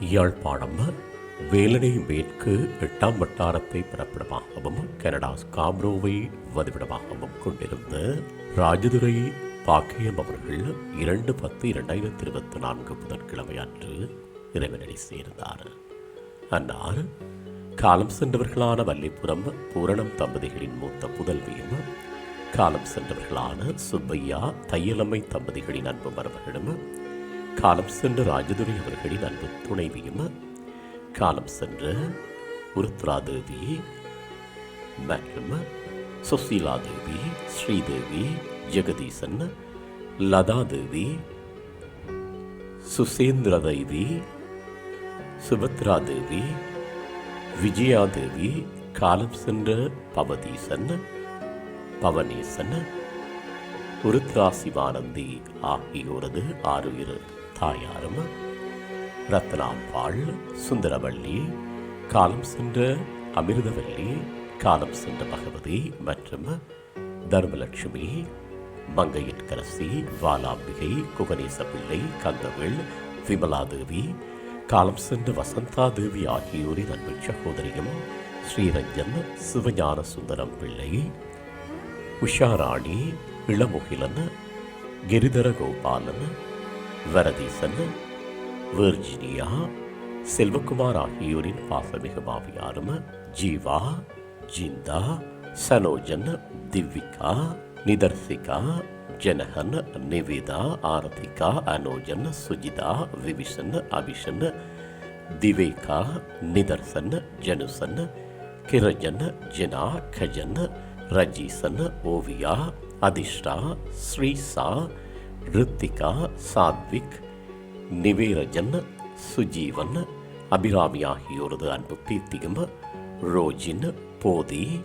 யாழ்ப்பாணம் வேலனை மேற்கு எட்டாம் வட்டாரத்தை பிறப்பிடமாகவும் கனடா ஸ்காப்ரோவை வதிவிடமாகவும் கொண்டிருந்த ராஜதுரை பாக்கியம் அவர்கள் இரண்டு பத்து இரண்டாயிரத்தி இருபத்தி நான்கு புதன்கிழமை அன்று இறைவனடி சேர்ந்தார். அன்னார் காலம் சென்றவர்களான வல்லிபுரம் பூரணம் தம்பதிகளின் மூத்த புதல்வியும் காலம் சென்றவர்களான சுப்பையா தையலம்மை தம்பதிகளின் அன்பு மருமகளும் காலம் சென்ற ராஜதுரை அவர்களின் அன்பு துணைவியும்? காலம் சென்ற உருத்ராதேவி மற்றும் சுசீலாதேவி ஸ்ரீதேவி ஜெகதீசன் லதா தேவி சுசேந்திரதைவி சுபத்ராதேவி விஜயாதேவி காலம் சென்ற பவதீசன் பவனேசன் உருத்ரா சிவானந்தி ஆகியோரது ஆறு இரு தாயாரும்? ரத்னாம்பாள் சுந்தரவள்ளி காலம் சென்ற அமிர்தவல்லி காலம் சென்ற பகவதி மற்றும் தர்மலட்சுமி மங்கையன்கரசி வாலாம்பிகை குகநேச பிள்ளை கந்தவேள் விமலாதேவி காலம் சென்ற வசந்தாதேவி ஆகியோரின் அன்பு சகோதரியும் ஸ்ரீரஞ்சன் சிவஞான சுந்தரம் பிள்ளை உஷாராணி இளமுகிலன் கிரிதர கோபாலன் வரதீசன் வெர்ஜினியா செல்வகுமார் ஆகியோரின் பாசமிகு மாவியாரும் ஜீவா ஜிந்தா சனோஜன் திவ்விகா நிதர்சிகா ஜனகன் நிவேதா ஆரதிகா அனோஜன் சுஜிதா விபிஷன் அபிஷன் திவேகா நிதர்சன் ஜனுசன் கிரஜன் ஜினா கஜன் ரஜீசன் ஓவியா அதிஷ்டா ஸ்ரீசா ரித்திகா சாத்விக் நிவேரஜன் சுஜீவன் அபிராமி ஆகியோரது அன்பு பீர்த்தியும் ரோஜின் போதி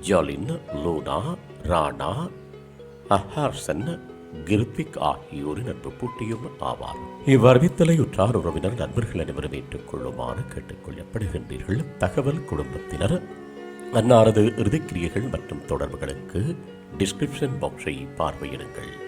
ஜாலின் லூனா ராணா அஹார்சன் கிருத்விக் ஆகியோரின் அன்பு பூட்டியும் ஆவார். இவ்வரவித்தலை உற்றார் உறவினர் நண்பர்கள் அனைவரும் ஏற்றுக்கொள்ளுமாறு கேட்டுக்கொள்ளப்படுகின்றீர்கள். தகவல் குடும்பத்தினர் அன்னாரது இறுதிக்கிரியைகள் மற்றும் தொடர்புகளுக்கு டிஸ்கிரிப்ஷன் பாக்ஸை பார்வையிடுங்கள்.